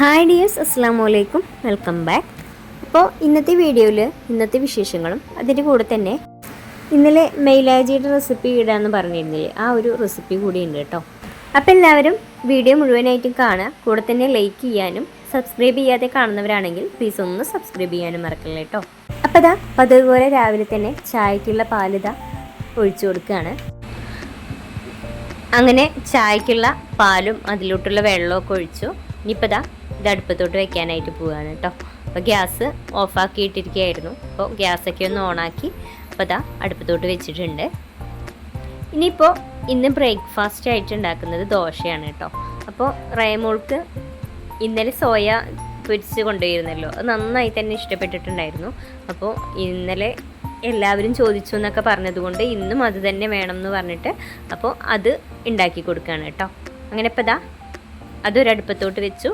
Hi dears അസ്സാം വലൈക്കും welcome back. അപ്പോൾ ഇന്നത്തെ വീഡിയോയിൽ ഇന്നത്തെ വിശേഷങ്ങളും അതിന്റെ കൂടെ തന്നെ ഇന്നലെ മെയിലാജിയുടെ റെസിപ്പി ഇടാന്ന് പറഞ്ഞിരുന്നില്ലേ? ആ ഒരു റെസിപ്പി കൂടി ഉണ്ട് കേട്ടോ. അപ്പോൾ എല്ലാവരും വീഡിയോ മുഴുവനായിട്ടും കാണുക. കൂടെ തന്നെ ലൈക്ക് ചെയ്യാനും സബ്സ്ക്രൈബ് ചെയ്യാതെ കാണുന്നവരാണെങ്കിൽ പ്ലീസ് ഒന്ന് സബ്സ്ക്രൈബ് ചെയ്യാനും മറക്കില്ല കേട്ടോ. അപ്പോൾ ഇതാ അതുപോലെ രാവിലെ തന്നെ ചായക്കുള്ള പാലിത ഒഴിച്ചു കൊടുക്കുകയാണ്. അങ്ങനെ ചായക്കുള്ള പാലും അതിലോട്ടുള്ള വെള്ളമൊക്കെ ഒഴിച്ചു. ഇനിയിപ്പോൾ ഇതാ അടുപ്പത്തോട്ട് വെക്കാനായിട്ട് പോവുകയാണ് കേട്ടോ അപ്പോൾ ഗ്യാസ് ഓഫാക്കി ഇട്ടിരിക്കുകയായിരുന്നു അപ്പോൾ ഗ്യാസൊക്കെ ഒന്ന് ഓണാക്കി അപ്പോൾ ഇതാ അടുപ്പത്തോട്ട് വെച്ചിട്ടുണ്ട്. ഇനിയിപ്പോൾ ഇന്ന് ബ്രേക്ക്ഫാസ്റ്റ് ആയിട്ട് ഉണ്ടാക്കുന്നത് ദോശയാണ് കേട്ടോ അപ്പോൾ റയമോൾക്ക് ഇന്നലെ സോയ പൊരിച്ച് കൊണ്ടുപോയിരുന്നല്ലോ. അത് നന്നായി തന്നെ ഇഷ്ടപ്പെട്ടിട്ടുണ്ടായിരുന്നു. അപ്പോൾ ഇന്നലെ എല്ലാവരും ചോദിച്ചു എന്നൊക്കെ പറഞ്ഞതുകൊണ്ട് ഇന്നും അത് തന്നെ വേണം എന്ന് പറഞ്ഞിട്ട് അപ്പോൾ അത് ഉണ്ടാക്കി കൊടുക്കുകയാണ് കേട്ടോ അങ്ങനെ ഇപ്പോൾ ഇതാ അതൊരടുപ്പത്തോട്ട് വെച്ചു.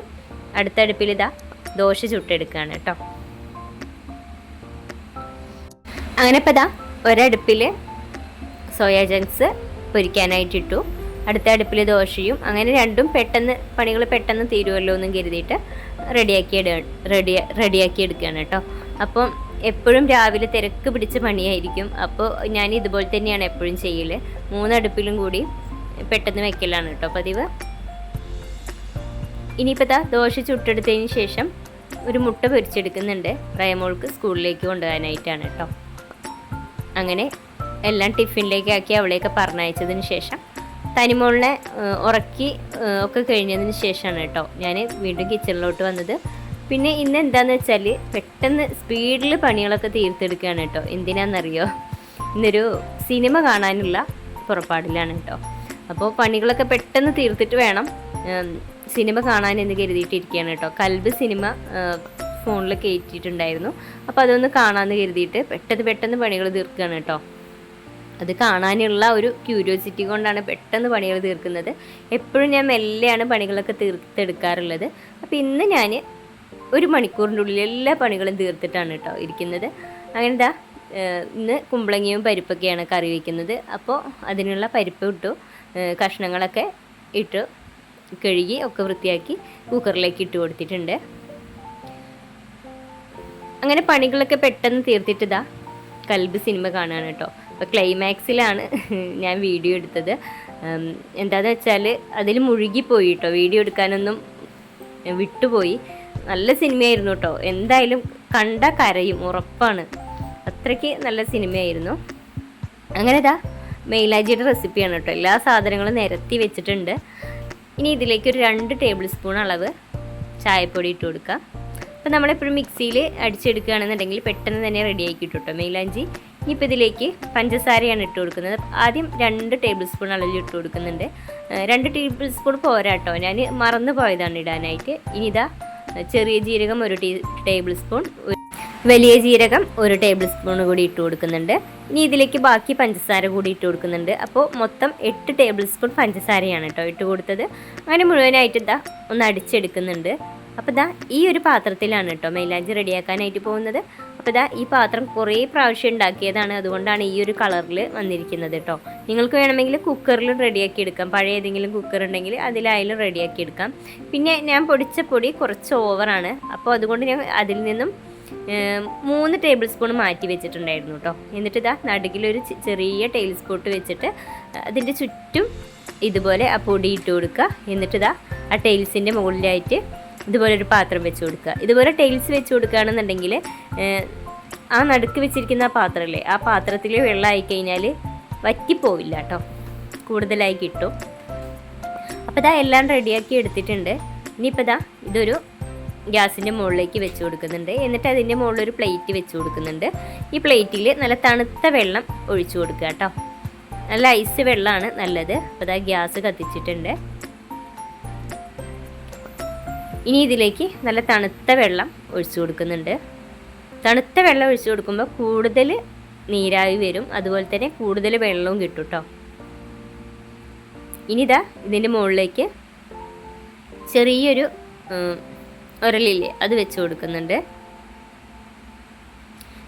അടുത്ത അടുപ്പിൽ ഇതാ ദോശ ചുട്ടെടുക്കുകയാണ് കേട്ടോ. അങ്ങനെ ഇപ്പം ഇതാ ഒരടുപ്പിൽ സോയാ ജങ്ക്സ് പൊരിക്കാനായിട്ടിട്ടു. അടുത്ത അടുപ്പിൽ ദോശയും അങ്ങനെ രണ്ടും പെട്ടെന്ന് പണികൾ പെട്ടെന്ന് തീരുമല്ലോ എന്നും കരുതിയിട്ട് റെഡിയാക്കി ഇട റെഡി റെഡിയാക്കി എടുക്കുകയാണ് കേട്ടോ. അപ്പം എപ്പോഴും രാവിലെ തിരക്ക് പിടിച്ച പണിയായിരിക്കും. അപ്പോൾ ഞാൻ ഇതുപോലെ തന്നെയാണ് എപ്പോഴും ചെയ്യൽ മൂന്നടുപ്പിലും കൂടി പെട്ടെന്ന് വെക്കലാണ് കേട്ടോ പതിവ്. ഇനിയിപ്പോൾ ദാ ദോശ ചുട്ടെടുത്തതിന് ശേഷം ഒരു മുട്ട പൊരിച്ചെടുക്കുന്നുണ്ട്. പ്രയമോൾക്ക് സ്കൂളിലേക്ക് കൊണ്ടുപോകാനായിട്ടാണ് കേട്ടോ. അങ്ങനെ എല്ലാം ടിഫിനിലേക്ക് ആക്കി അവളെയൊക്കെ പറഞ്ഞയച്ചതിന് ശേഷം തനിമോളിനെ ഉറക്കി ഒക്കെ കഴിഞ്ഞതിന് ശേഷമാണ് കേട്ടോ ഞാൻ വീണ്ടും കിച്ചണിലോട്ട് വന്നത്. പിന്നെ ഇന്ന് എന്താന്ന് വെച്ചാൽ പെട്ടെന്ന് സ്പീഡിൽ പണികളൊക്കെ തീർത്തെടുക്കുകയാണ് കേട്ടോ. എന്തിനാണെന്നറിയോ ഇന്നൊരു സിനിമ കാണാനുള്ള പുറപ്പാടിലാണ് കേട്ടോ. അപ്പോൾ പണികളൊക്കെ പെട്ടെന്ന് തീർത്തിട്ട് വേണം സിനിമ കാണാൻ എന്ന് കരുതിയിട്ടിരിക്കുകയാണ് കേട്ടോ. കൽബ് സിനിമ ഫോണിൽ കയറ്റിയിട്ടുണ്ടായിരുന്നു അപ്പോൾ അതൊന്ന് കാണാമെന്ന് കരുതിയിട്ട് പെട്ടെന്ന് പെട്ടെന്ന് പണികൾ തീർക്കുകയാണ് കേട്ടോ. അത് കാണാനുള്ള ഒരു ക്യൂരിയോസിറ്റി കൊണ്ടാണ് പെട്ടെന്ന് പണികൾ തീർക്കുന്നത്. എപ്പോഴും ഞാൻ മെല്ലെയാണ് പണികളൊക്കെ തീർത്തെടുക്കാറുള്ളത് അപ്പോൾ ഇന്ന് ഞാൻ ഒരു മണിക്കൂറിന്റെ ഉള്ളിൽ എല്ലാ പണികളും തീർത്തിട്ടാണ് കേട്ടോ ഇരിക്കുന്നത്. അങ്ങനെ എന്താ ഇന്ന് കുമ്പളങ്ങയും പരിപ്പൊക്കെയാണ് കറി വയ്ക്കുന്നത് അപ്പോൾ അതിനുള്ള പരിപ്പ് ഇട്ടു കഷ്ണങ്ങളൊക്കെ ഇട്ട്. കഴുകി ഒക്കെ വൃത്തിയാക്കി കുക്കറിലേക്ക് ഇട്ട് കൊടുത്തിട്ടുണ്ട്. അങ്ങനെ പണികളൊക്കെ പെട്ടെന്ന് തീർത്തിട്ട് ഇതാ കൽബ് സിനിമ കാണുകയാണ് കേട്ടോ. അപ്പോൾ ക്ലൈമാക്സിലാണ് ഞാൻ വീഡിയോ എടുത്തത്. എന്താണെന്ന് വെച്ചാൽ അതിൽ മുഴുകിപ്പോയി കേട്ടോ. വീഡിയോ എടുക്കാനൊന്നും വിട്ടുപോയി. നല്ല സിനിമയായിരുന്നു കേട്ടോ. എന്തായാലും കണ്ട കരയും ഉറപ്പാണ്. അത്രയ്ക്ക് നല്ല സിനിമയായിരുന്നു അങ്ങനെ ഇതാ മെയിലാജിയുടെ റെസിപ്പിയാണ് കേട്ടോ. എല്ലാ സാധനങ്ങളും നിരത്തി വെച്ചിട്ടുണ്ട്. ഇനി ഇതിലേക്ക് ഒരു രണ്ട് ടേബിൾ സ്പൂൺ അളവ് ചായപ്പൊടി ഇട്ട് കൊടുക്കുക. അപ്പോൾ നമ്മളെപ്പോഴും മിക്സിയിൽ അടിച്ചെടുക്കുകയാണെന്നുണ്ടെങ്കിൽ പെട്ടെന്ന് തന്നെ റെഡി കിട്ടും കേട്ടോ മെയിലാഞ്ചി ഇനിയിപ്പോൾ ഇതിലേക്ക് പഞ്ചസാരയാണ് ഇട്ട് കൊടുക്കുന്നത്. ആദ്യം രണ്ട് ടേബിൾ സ്പൂൺ അളവിൽ ഇട്ട് കൊടുക്കുന്നുണ്ട്. രണ്ട് ടേബിൾ സ്പൂൺ പോരാട്ടോ ഞാൻ മറന്നു പോയതാണ് ഇടാനായിട്ട്. ഇനി ഇതാ ചെറിയ ജീരകം ഒരു ടീ ടേബിൾ സ്പൂൺ വലിയ ജീരകം ഒരു ടേബിൾ സ്പൂൺ കൂടി ഇട്ട് കൊടുക്കുന്നുണ്ട്. ഇനി ഇതിലേക്ക് ബാക്കി പഞ്ചസാര കൂടി ഇട്ട് കൊടുക്കുന്നുണ്ട്. അപ്പോൾ മൊത്തം എട്ട് ടേബിൾ സ്പൂൺ പഞ്ചസാരയാണ് കേട്ടോ ഇട്ട് കൊടുത്തത്. അങ്ങനെ മുഴുവനായിട്ട് ഇതാ ഒന്ന് അടിച്ചെടുക്കുന്നുണ്ട്. അപ്പോൾ ഇതാ ഈ ഒരു പാത്രത്തിലാണ് കേട്ടോ മൈലാഞ്ചി റെഡിയാക്കാനായിട്ട് പോകുന്നത്. അപ്പോൾ ഇതാ ഈ പാത്രം കുറേ പ്രാവശ്യം ഉണ്ടാക്കിയതാണ്. അതുകൊണ്ടാണ് ഈ ഒരു കളറിൽ വന്നിരിക്കുന്നത് കേട്ടോ. നിങ്ങൾക്ക് വേണമെങ്കിൽ കുക്കറിൽ റെഡിയാക്കി എടുക്കാം. പഴയ ഏതെങ്കിലും കുക്കർ ഉണ്ടെങ്കിൽ അതിലായാലും റെഡിയാക്കി എടുക്കാം. പിന്നെ ഞാൻ പൊടിച്ച പൊടി കുറച്ച് ഓവറാണ്. അപ്പോൾ അതുകൊണ്ട് ഞാൻ അതിൽ നിന്നും മൂന്ന് ടേബിൾ സ്പൂൺ മാറ്റി വെച്ചിട്ടുണ്ടായിരുന്നു കേട്ടോ. എന്നിട്ട് ഇതാ നടുകിലൊരു ചെറിയ ടേബിൾ സ്പൂൺ വെച്ചിട്ട് അതിന്റെ ചുറ്റും ഇതുപോലെ ആ പൊടി ഇട്ട് കൊടുക്കുക. എന്നിട്ട് ഇതാ ആ ടൈൽസിന്റെ മുകളിലായിട്ട് ഇതുപോലെ ഒരു പാത്രം വെച്ച് കൊടുക്കുക. ഇതുപോലെ ടൈൽസ് വെച്ച് കൊടുക്കുകയാണെന്നുണ്ടെങ്കിൽ ആ നടുക്ക് വെച്ചിരിക്കുന്ന ആ പാത്രമല്ലേ ആ പാത്രത്തിൽ വെള്ളമായി കഴിഞ്ഞാൽ വറ്റിപ്പോവില്ല കേട്ടോ. കൂടുതലായി കിട്ടും. അപ്പോൾ ഇതാ എല്ലാം റെഡിയാക്കി എടുത്തിട്ടുണ്ട്. ഇനിയിപ്പോൾ ഇതാ ഇതൊരു ഗ്യാസിന്റെ മുകളിലേക്ക് വെച്ച് കൊടുക്കുന്നുണ്ട്. എന്നിട്ട് അതിന്റെ മുകളിൽ ഒരു പ്ലേറ്റ് വെച്ച് കൊടുക്കുന്നുണ്ട്. ഈ പ്ലേറ്റിൽ നല്ല തണുത്ത വെള്ളം ഒഴിച്ചു കൊടുക്കുക കേട്ടോ. നല്ല ഐസ് വെള്ളമാണ് നല്ലത്. അപ്പോൾ അതാ ഗ്യാസ് കത്തിച്ചിട്ടുണ്ട്. ഇനി ഇതിലേക്ക് നല്ല തണുത്ത വെള്ളം ഒഴിച്ചു കൊടുക്കുന്നുണ്ട്. തണുത്ത വെള്ളം ഒഴിച്ചു കൊടുക്കുമ്പോൾ കൂടുതൽ നീരാവി വരും. അതുപോലെ തന്നെ കൂടുതൽ വെള്ളവും കിട്ടും കേട്ടോ. ഇനിതാ ഇതിന്റെ മുകളിലേക്ക് ചെറിയൊരു ഉരലില്ലേ അത് വെച്ച് കൊടുക്കുന്നുണ്ട്.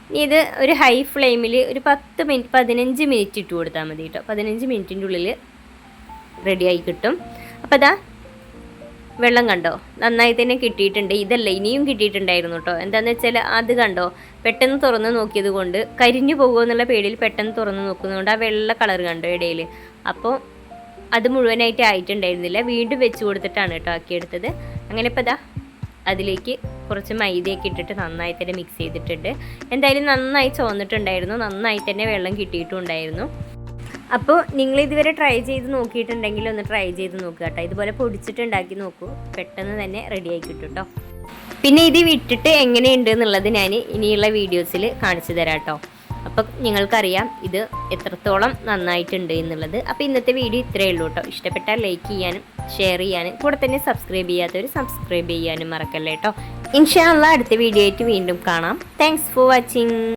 ഇനി ഇത് ഒരു ഹൈ ഫ്ലെയിമിൽ ഒരു പത്ത് മിനിറ്റ് പതിനഞ്ച് മിനിറ്റ് ഇട്ട് കൊടുത്താൽ മതി കേട്ടോ. പതിനഞ്ച് മിനിറ്റിന്റെ ഉള്ളിൽ റെഡിയായി കിട്ടും. അപ്പോൾ അതാ വെള്ളം കണ്ടോ? നന്നായി തന്നെ കിട്ടിയിട്ടുണ്ട്. ഇതല്ല ഇനിയും കിട്ടിയിട്ടുണ്ടായിരുന്നു കേട്ടോ. എന്താണെന്ന് വെച്ചാൽ അത് കണ്ടോ? പെട്ടെന്ന് തുറന്ന് നോക്കിയത് കൊണ്ട് കരിഞ്ഞു പോകുമോ എന്നുള്ള പേടിയിൽ പെട്ടെന്ന് തുറന്ന് നോക്കുന്നതുകൊണ്ട് ആ വെള്ള കളർ കണ്ടോ ഇടയിൽ അപ്പോൾ അത് മുഴുവനായിട്ട് ആയിട്ടുണ്ടായിരുന്നില്ല. വീണ്ടും വെച്ച് കൊടുത്തിട്ടാണ് കേട്ടോ ആക്കിയെടുത്തത്. അങ്ങനെ ഇപ്പോൾ ഇതാ അതിലേക്ക് കുറച്ച് മൈദയൊക്കെ ഇട്ടിട്ട് നന്നായി തന്നെ മിക്സ് ചെയ്തിട്ടുണ്ട്. എന്തായാലും നന്നായി ചോന്നിട്ടുണ്ടായിരുന്നു നന്നായി തന്നെ വെള്ളം കിട്ടിയിട്ടുണ്ടായിരുന്നു. അപ്പോൾ നിങ്ങൾ ഇതുവരെ ട്രൈ ചെയ്ത് നോക്കിയിട്ടുണ്ടെങ്കിൽ ഒന്ന് ട്രൈ ചെയ്ത് നോക്കുക കേട്ടോ. ഇതുപോലെ പൊടിച്ചിട്ടുണ്ടാക്കി നോക്കൂ. പെട്ടെന്ന് തന്നെ റെഡി ആയി കിട്ടും കേട്ടോ പിന്നെ ഇത് വിട്ടിട്ട് എങ്ങനെയുണ്ട് എന്നുള്ളത് ഞാൻ ഇനിയുള്ള വീഡിയോസിൽ കാണിച്ചു തരാം കേട്ടോ അപ്പം നിങ്ങൾക്കറിയാം ഇത് എത്രത്തോളം നന്നായിട്ടുണ്ട് എന്നുള്ളത്. അപ്പോൾ ഇന്നത്തെ വീഡിയോ ഇത്രയേ ഉള്ളൂ കേട്ടോ. ഇഷ്ടപ്പെട്ടാൽ ലൈക്ക് ചെയ്യാനും ഷെയർ ചെയ്യാനും കൂടെ തന്നെ സബ്സ്ക്രൈബ് ചെയ്യാത്തവർ സബ്സ്ക്രൈബ് ചെയ്യാനും മറക്കല്ലേ കേട്ടോ. ഇൻഷാല്ല അടുത്ത വീഡിയോ ആയിട്ട് വീണ്ടും കാണാം. Thanks for watching